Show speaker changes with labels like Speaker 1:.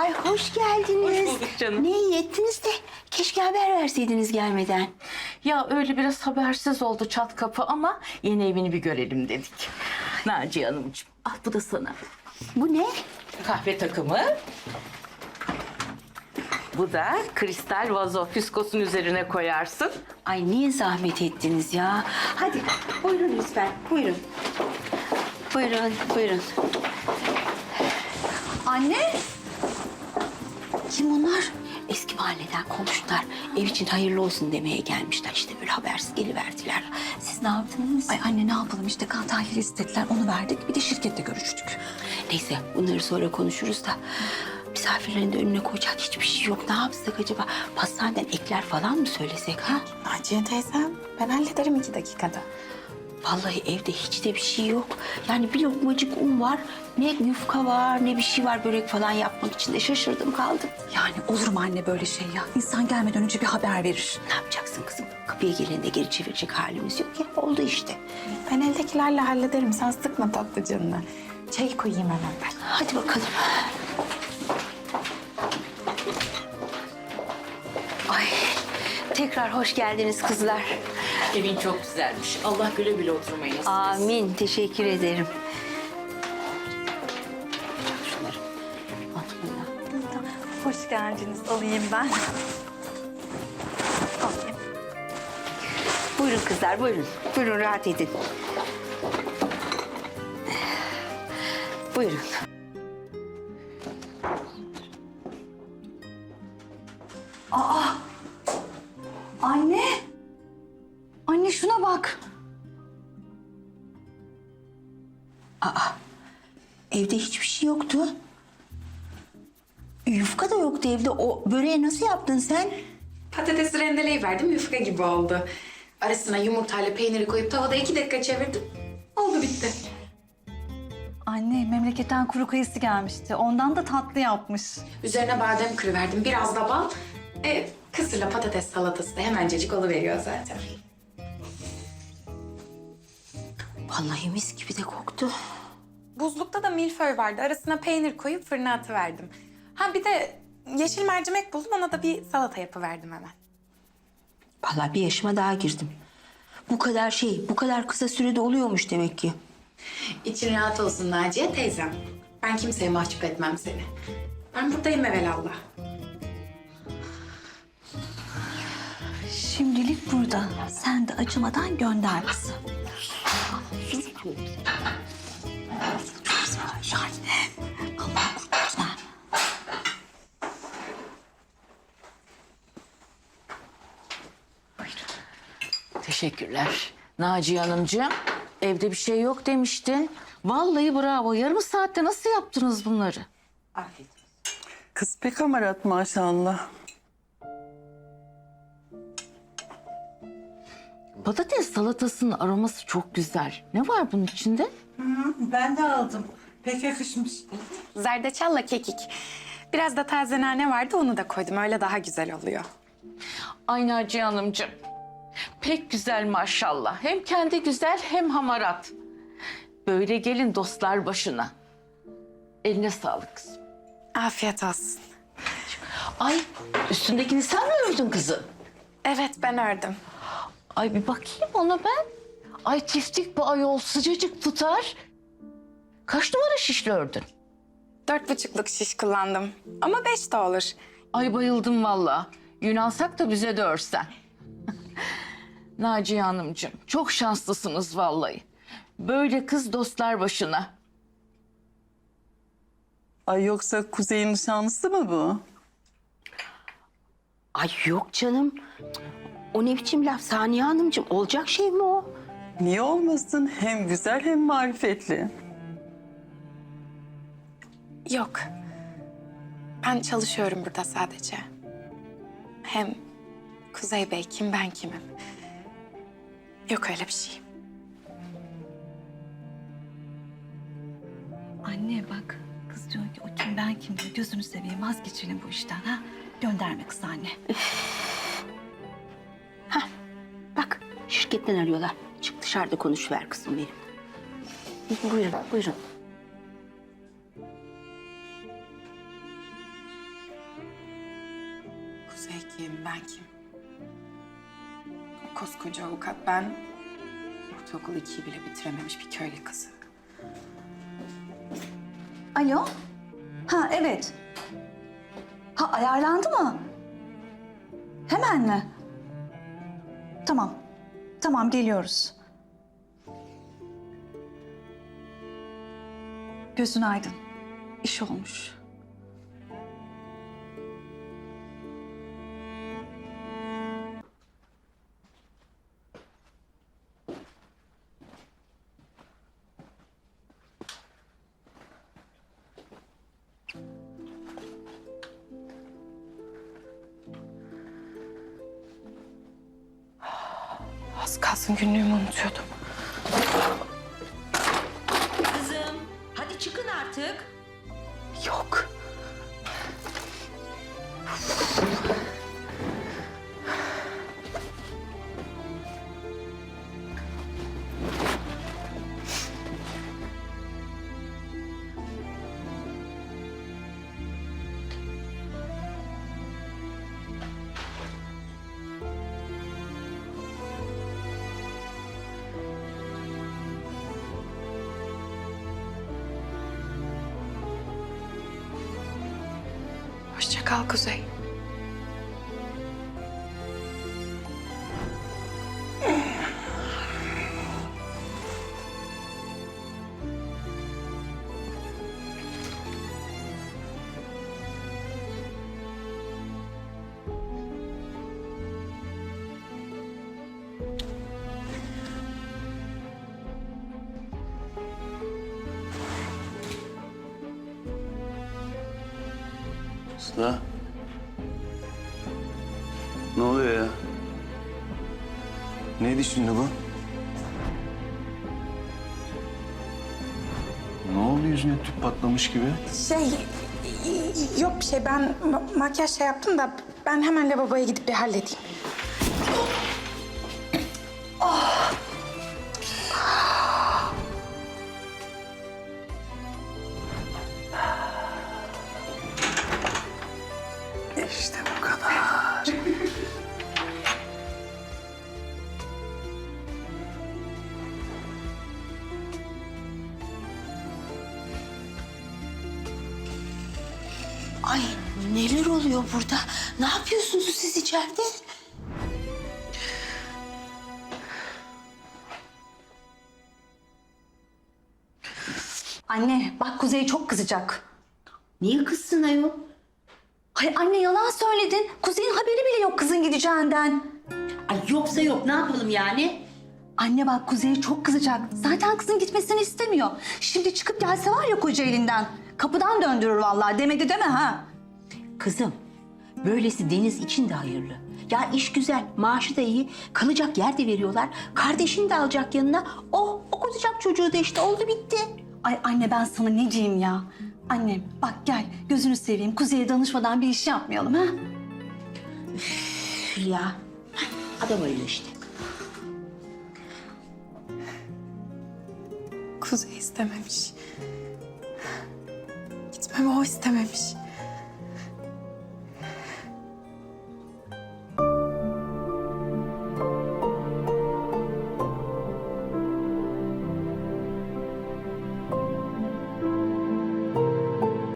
Speaker 1: Ay hoş geldiniz.
Speaker 2: Hoş bulduk canım.
Speaker 1: Ne iyi ettiniz de keşke haber verseydiniz gelmeden.
Speaker 2: Ya öyle biraz habersiz oldu çat kapı ama yeni evini bir görelim dedik. Naciye Hanımcığım al bu da sana.
Speaker 1: Bu ne?
Speaker 2: Kahve takımı. Bu da kristal vazo fiskosun üzerine koyarsın.
Speaker 1: Ay niye zahmet ettiniz ya? Hadi buyurun lütfen buyurun. Buyurun buyurun.
Speaker 3: Anne.
Speaker 1: Kim onlar? Eski mahalleden komşular. Ev için hayırlı olsun demeye gelmişler. İşte böyle habersiz geliverdiler. Siz ne yaptınız?
Speaker 3: Ay anne ne yapalım işte kan tahlili istediler onu verdik bir de şirkette görüştük.
Speaker 1: Neyse bunları sonra konuşuruz da. Misafirlerin de önüne koyacak hiçbir şey yok. Ne yapsak acaba? Pastaneden ekler falan mı söylesek ha?
Speaker 3: Naciye teyzem ben hallederim iki dakikada.
Speaker 1: Vallahi evde hiç de bir şey yok. Yani bir lokmacık un var. Ne yufka var ne bir şey var börek falan yapmak için de şaşırdım kaldım.
Speaker 3: Yani olur mu anne böyle şey ya? İnsan gelmeden önce bir haber verir.
Speaker 1: Ne yapacaksın kızım? Kapıya gelende geri çevirecek halimiz yok ya. Oldu işte.
Speaker 3: Ben eldekilerle hallederim sen sıkma tatlı canını. Çayı koyayım hemen ben.
Speaker 1: Hadi bakalım. Tekrar hoş geldiniz kızlar.
Speaker 2: Evin çok güzelmiş. Allah güle güle oturmayı nasip etsin.
Speaker 1: Amin. Teşekkür ederim.
Speaker 3: Hoş geldiniz alayım ben. Alayım.
Speaker 1: Buyurun kızlar buyurun. Buyurun rahat edin. Buyurun. Evde hiçbir şey yoktu. Yufka da yoktu evde. O böreği nasıl yaptın sen?
Speaker 4: Patatesi rendeleyiverdim yufka gibi oldu. Arasına yumurtayla peyniri koyup tavada iki dakika çevirdim. Oldu bitti.
Speaker 5: Anne memleketten kuru kayısı gelmişti. Ondan da tatlı yapmış.
Speaker 4: Üzerine badem kırıverdim biraz da bal. E, kısırla patates salatası da hemencecik oluveriyor zaten.
Speaker 1: Vallahi mis gibi de koktu.
Speaker 4: Buzlukta da milföy vardı. Arasına peynir koyup fırına atıverdim. Ha bir de yeşil mercimek buldum. Ona da bir salata yapıverdim hemen.
Speaker 1: Vallahi bir yaşıma daha girdim. Bu kadar şey, bu kadar kısa sürede oluyormuş demek ki.
Speaker 4: İçin rahat olsun Naciye teyzem. Ben kimseye mahcup etmem seni. Ben buradayım evelallah.
Speaker 5: Şimdilik burada. Sen de acımadan gönder bizi. Yani Allah kurtarsın.
Speaker 2: Teşekkürler. Naciye Hanımcığım evde bir şey yok demiştin. Vallahi bravo. Yarım saatte nasıl yaptınız bunları?
Speaker 4: Afiyet
Speaker 6: Kız pek amarat maşallah.
Speaker 2: Patates salatasının aroması çok güzel. Ne var bunun içinde?
Speaker 6: Ben de aldım. Pek yakışmış.
Speaker 4: Zerdeçalla kekik. Biraz da taze nane vardı onu da koydum. Öyle daha güzel oluyor.
Speaker 2: Ay Naciye Hanımcığım. Pek güzel maşallah. Hem kendi güzel hem hamarat. Böyle gelin dostlar başına. Eline sağlık kızım.
Speaker 4: Afiyet olsun.
Speaker 2: Ay üstündekini sen mi ördün kızım?
Speaker 4: Evet ben ördüm.
Speaker 2: Ay bir bakayım ona ben. Ay tiftik bu ayol sıcacık tutar. Kaç numara şişli ördün?
Speaker 4: Dört buçukluk şiş kullandım. Ama beş de olur.
Speaker 2: Ay bayıldım valla. Yün alsak da bize de örsen. Naciye Hanımcığım çok şanslısınız vallahi. Böyle kız dostlar başına.
Speaker 6: Ay yoksa Kuzey'in nişanlısı mı bu?
Speaker 1: Ay yok canım. O ne biçim laf Saniye Hanımcığım? Olacak şey mi o?
Speaker 6: Niye olmasın? Hem güzel hem marifetli.
Speaker 4: Yok. Ben çalışıyorum burada sadece. Hem Kuzey Bey kim ben kimim? Yok öyle bir şey.
Speaker 5: Anne bak kız diyor ki o kim ben kim diyor. Gözünü seveyim vazgeçelim bu işten ha. Gönderme kız anne.
Speaker 1: şirketten arıyorlar. Çık dışarıda konuş ver kızım benim. Buyurun, buyurun.
Speaker 4: Kuzey kim, ben kim? Koskoca avukat ben ortaokul ikiyi bile bitirememiş bir köylü kızı.
Speaker 5: Alo? Ha evet. Ha ayarlandı mı? Hemen mi? Tamam. Tamam geliyoruz. Gözün aydın. İş olmuş.
Speaker 4: Az kalsın günlüğümü unutuyordum.
Speaker 1: Kızım hadi çıkın artık.
Speaker 4: Yok. Kal Kuzey.
Speaker 7: Sıla. Ne oluyor ya? Neydi şimdi bu? Ne oldu yüzüne tüp patlamış gibi?
Speaker 4: Şey, yok bir şey. Ben ma- makyaj şey yaptım da ben hemen lavaboya gidip bir halledeyim.
Speaker 1: Ay neler oluyor burada? Ne yapıyorsunuz siz içeride?
Speaker 5: Anne bak Kuzey çok kızacak.
Speaker 1: Niye kızsın ayol?
Speaker 5: Hay anne yalan söyledin. Kuzey'in haberi bile yok kızın gideceğinden.
Speaker 1: Ay yoksa yok ne yapalım yani?
Speaker 5: Anne bak Kuzey çok kızacak. Zaten kızın gitmesini istemiyor. Şimdi çıkıp gelse var ya koca elinden. Kapıdan döndürür vallahi demedi deme ha.
Speaker 1: Kızım böylesi Deniz için de hayırlı. Ya iş güzel, maaşı da iyi, kalacak yer de veriyorlar. Kardeşini de alacak yanına. O okutacak çocuğu da işte oldu bitti.
Speaker 5: Ay anne ben sana ne diyeyim ya. Annem bak gel gözünü seveyim. Kuzey'e danışmadan bir iş yapmayalım ha.
Speaker 1: Ya adam öyle işte.
Speaker 4: Kuzey istememiş. Gitmemi o istememiş.